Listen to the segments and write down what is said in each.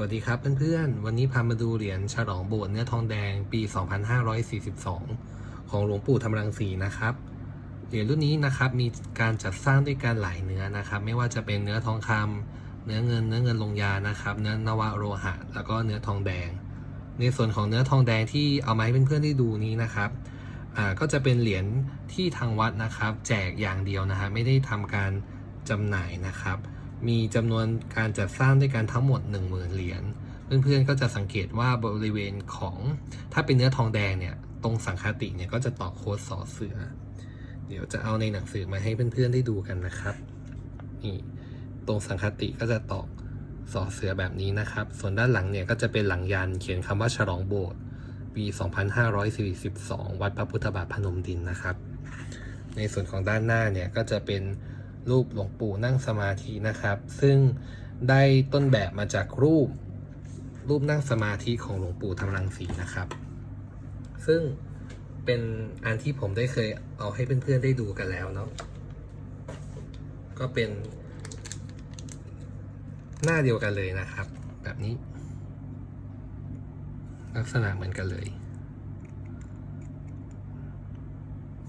วัสดีครับเพื่อนๆ วันนี้พามาดูเหรียญฉลองโบสถ์เนื้อทองแดงปี 2542 ของหลวงปู่ธรรมรังสีนะครับ เหรียญรุ่นนี้นะครับมีการจัดสร้างด้วยการหลายเนื้อนะครับ ไม่ว่าจะเป็นเนื้อทองคำเนื้อเงิน เนื้อเงินลงยานะครับ เนื้อนวโลหะ แล้วก็เนื้อทองแดง ในส่วนของเนื้อทองแดงที่เอามาให้เพื่อนๆได้ดูนี้นะครับก็จะเป็นเหรียญที่ทางวัดนะครับ แจกอย่างเดียวนะฮะไม่ได้ทำการจำหน่ายนะครับ มีจำนวนการจัดสร้างด้วยกันทั้งหมด 10,000 เหรียญเพื่อนๆก็จะสังเกตว่าบริเวณของถ้าเป็นเนื้อทองแดงเนี่ยตรงสังคติเนี่ยก็จะต่อโค้ดสอเสือ เดี๋ยวจะเอาในหนังสือมาให้เพื่อนๆได้ดูกันนะครับนี่ตรงสังคติก็จะตอกสอเสือแบบนี้นะครับ ส่วนด้านหลังเนี่ยก็จะเป็นหลังยันเขียนคำว่าฉลองโบสถ์ปี 2542 วัดพระพุทธบาทพนมดินนะครับ ในส่วนของด้านหน้าเนี่ยก็จะเป็น รูปหลวงปู่นั่งสมาธินะครับ ซึ่งได้ต้นแบบมาจากรูป รูปนั่งสมาธิของหลวงปู่ธรรมรังสีนะครับ ซึ่งเป็นอันที่ผมได้เคยเอาให้เพื่อนๆได้ดูกันแล้วเนาะก็เป็นหน้าเดียวกันเลยนะครับ แบบนี้ ลักษณะเหมือนกันเลย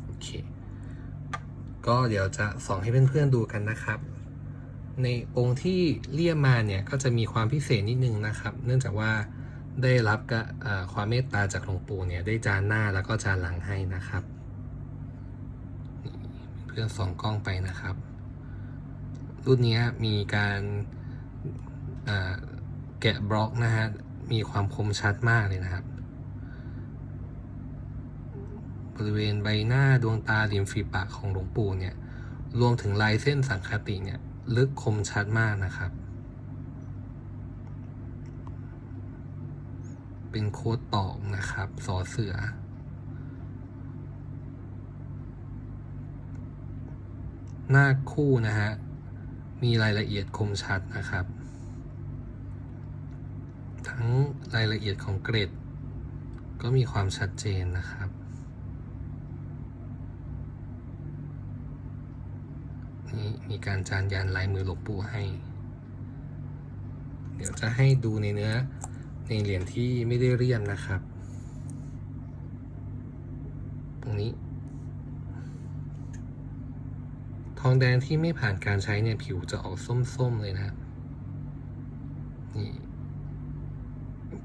โอเค ก็เดี๋ยวจะส่องให้เพื่อนๆดูกันนะครับ ในองค์ที่เลี่ยมมาเนี่ยก็จะมีความพิเศษนิดนึงนะครับ เนื่องจากว่าได้รับกะอ่าความเมตตาจากหลวงปู่เนี่ยได้จานหน้าแล้วก็จานหลังให้นะครับ เพื่อนส่องกล้องไปนะครับ รุ่นนี้มีการแกะบล็อกนะฮะมีความคมชัดมากเลยนะครับ บริเวณใบหน้าดวงตาริมฝีปากของหลวงปู่เนี่ยรวมถึงลายเส้นสังคติเนี่ยลึกคมชัดมากนะครับ เป็นโค้ดตอกนะครับสอเสือ หน้าคู่นะฮะ มีรายละเอียดคมชัดนะครับ ทั้งรายละเอียดของเกรด ก็มีความชัดเจนนะครับ นี่มีการจานยันลายมือหลวงปู่ให้ เดี๋ยวจะให้ดูในเนื้อในเหรียญที่ไม่ได้เรียมนะครับ ตรงนี้ ทองแดงที่ไม่ผ่านการใช้เนี่ยผิวจะออกส้มๆเลยนะครับนี่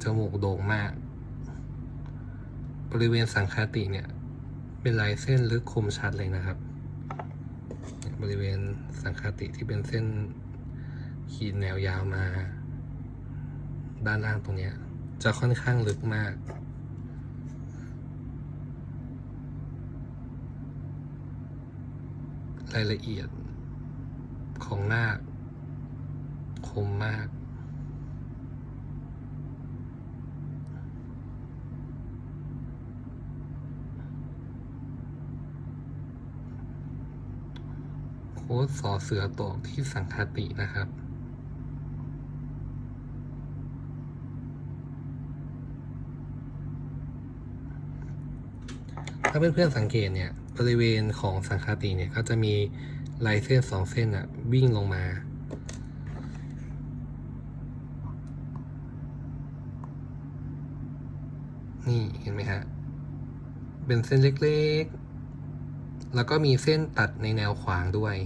จมูกโด่งมาก บริเวณสังคาติเนี่ย เป็นลายเส้นลึกคมชัดเลยนะครับ บริเวณสังคติที่เป็นเส้นขีดแนวยาวมา ด้านล่างตรงนี้จะค่อนข้างลึกมาก รายละเอียดของหน้าคมมาก ค้ดสอเสือตอกที่สังคตินะครับ ถ้าเพื่อนๆสังเกตเนี่ย บริเวณของสังคติเนี่ย ก็จะมีลายเส้นสองเส้นอะวิ่งลงมานี่เห็นไหมฮะ เป็นเส้นเล็กๆ แล้วก็มีเส้นตัดในแนวขวางด้วย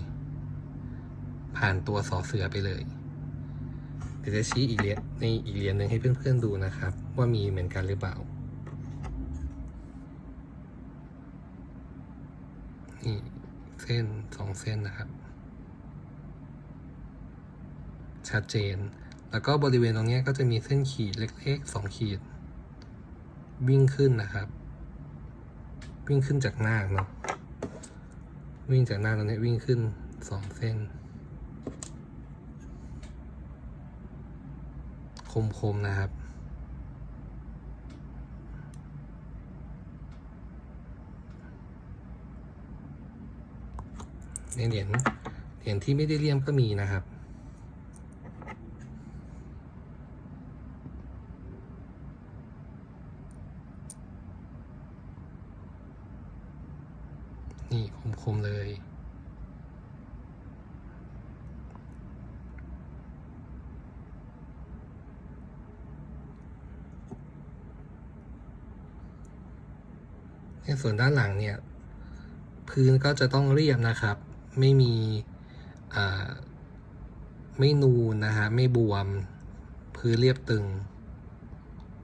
ผ่านตัวสอเสือไปเลยเดี๋ยวจะชี้อีกเหรียญในอีกเหรียญหนึ่งให้เพื่อนๆดูนะครับ ว่ามีเหมือนกันหรือเปล่านี่เส้นสองเส้นนะครับ ชัดเจน แล้วก็บริเวณตรงนี้ก็จะมีเส้นขีดเล็กๆสองขีด วิ่งขึ้นนะครับ วิ่งขึ้นจากหน้าเนาะวิ่งจากหน้าตรงนี้วิ่งขึ้นสองเส้น คมๆนะครับ ในเหรียญเหรียญที่ไม่ได้เลี่ยมก็มีนะครับนี่คมๆเลย ในส่วนด้านหลังเนี่ย พื้นก็จะต้องเรียบนะครับ ไม่มีไม่นูนนะฮะไม่บวม พื้นเรียบตึง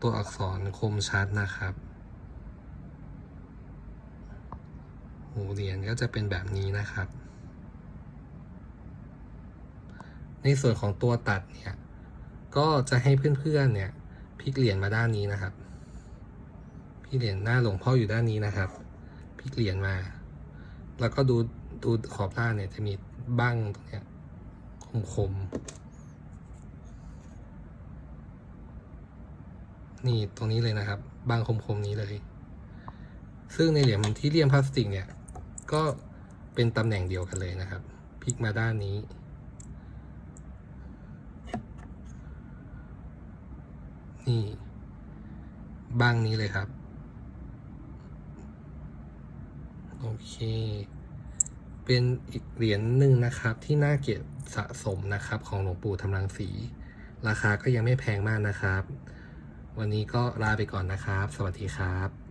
ตัวอักษรคมชัดนะครับหูเหรียญก็จะเป็นแบบนี้นะครับ ในส่วนของตัวตัดเนี่ย ก็จะให้เพื่อนๆเนี่ยพลิกเหรียญมาด้านนี้นะครับ พลิกเหรียญหน้าหลวงพ่ออยู่ด้านนี้นะครับพลิกเหรียญมา แล้วก็ดูดูขอบล่างเนี่ยจะมีบ้างตรงเนี้ยคมๆนี่ตรงนี้เลยนะครับบ้างคมๆนี้เลย ซึ่งในเหรียญที่เลี่ยมพลาสติกเนี่ย ก็เป็นตำแหน่งเดียวกันเลยนะครับพลิกมาด้านนี้ นี่บ้างนี้เลยครับ โอเค เป็นอีกเหรียญหนึ่งนะครับ ที่น่าเก็บสะสมนะครับ ของหลวงปู่ทำรังสี ราคาก็ยังไม่แพงมากนะครับ วันนี้ก็ลาไปก่อนนะครับ สวัสดีครับ